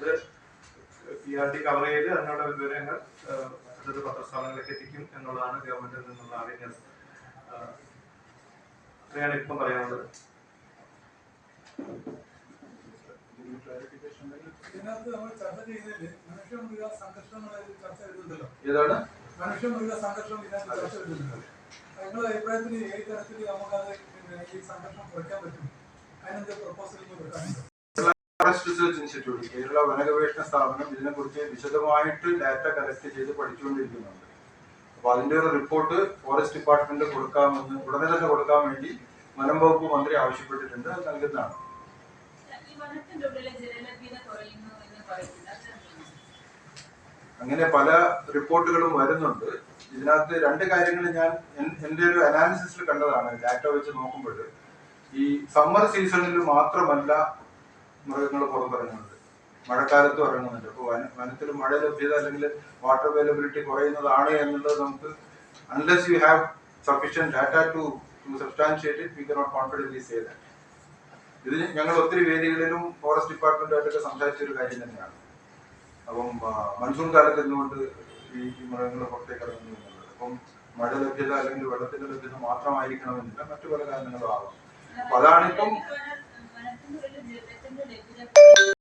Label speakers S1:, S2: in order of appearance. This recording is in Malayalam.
S1: അത് പി ആർ ഡി കവർ ചെയ്ത് അതിനുള്ള വിവരങ്ങൾ അതത് പത്രസ്ഥാപനങ്ങളിലേക്ക് എത്തിക്കും എന്നുള്ളതാണ് ഗവൺമെന്റിൽ നിന്നുള്ള അറിഞ്ഞത് അത്രയാണ് ഇപ്പം പറയാനുള്ളത്. ഏതാണ്?
S2: മനുഷ്യമൃഗ സംഘർഷം ഇതിനകത്ത് ചർച്ച നിങ്ങളുടെ അഭിപ്രായത്തിൽ ഏത് തരത്തിൽ നമുക്കത് ഈ സംഘർഷം കുറയ്ക്കാൻ പറ്റും? അതിനെന്ത് പ്രപ്പോസൽ
S3: ഫോറസ്റ്റ് ഇൻസ്റ്റിറ്റ്യൂട്ട് കേരള വനഗവേഷണ സ്ഥാപനം ഇതിനെക്കുറിച്ച് വിശദമായിട്ട് ഡാറ്റ കളക്ട് ചെയ്ത് പഠിച്ചുകൊണ്ടിരിക്കുന്നുണ്ട്. അപ്പൊ അതിന്റെ ഒരു റിപ്പോർട്ട് ഫോറസ്റ്റ് ഡിപ്പാർട്ട്മെന്റ് കൊടുക്കാമെന്ന് ഉടനെ തന്നെ കൊടുക്കാൻ വേണ്ടി വനം വകുപ്പ് മന്ത്രി ആവശ്യപ്പെട്ടിട്ടുണ്ട് അത് നൽകുന്നതാണ്. അങ്ങനെ പല റിപ്പോർട്ടുകളും വരുന്നുണ്ട്. ഇതിനകത്ത് രണ്ട് കാര്യങ്ങൾ ഞാൻ എന്റെ എന്റെ ഒരു അനാലിസിസിൽ കണ്ടതാണ് ഡാറ്റ വെച്ച് നോക്കുമ്പോൾ. ഈ സമ്മർ സീസണിൽ മാത്രമല്ല മൃഗങ്ങൾ പുറത്തിറങ്ങുന്നത് മഴക്കാലത്തും ഇറങ്ങുന്നുണ്ട്. അപ്പോൾ വന വനത്തിൽ മഴ ലഭ്യത അല്ലെങ്കിൽ വാട്ടർ അവൈലബിലിറ്റി കുറയുന്നതാണ് എന്നുള്ളത് നമുക്ക് unless you have sufficient data to to substantiate we cannot confidently say that ഇത് ഞങ്ങൾ ഒത്തിരി വേദികളിലും ഫോറസ്റ്റ് ഡിപ്പാർട്ട്മെന്റുമായിട്ടൊക്കെ സംസാരിച്ച ഒരു കാര്യം തന്നെയാണ്. അപ്പം മൺസൂൺ കാലത്ത് എന്തുകൊണ്ട് ഈ മൃഗങ്ങൾ പുറത്തേക്ക് ഇറങ്ങുന്നു എന്നുള്ളത്? അപ്പം മഴ ലഭ്യത അല്ലെങ്കിൽ വെള്ളത്തിന്റെ ലഭ്യത മാത്രമായിരിക്കണമെന്നില്ല മറ്റു പല കാരണങ്ങളും ആവാം. അപ്പൊ അതാണിപ്പം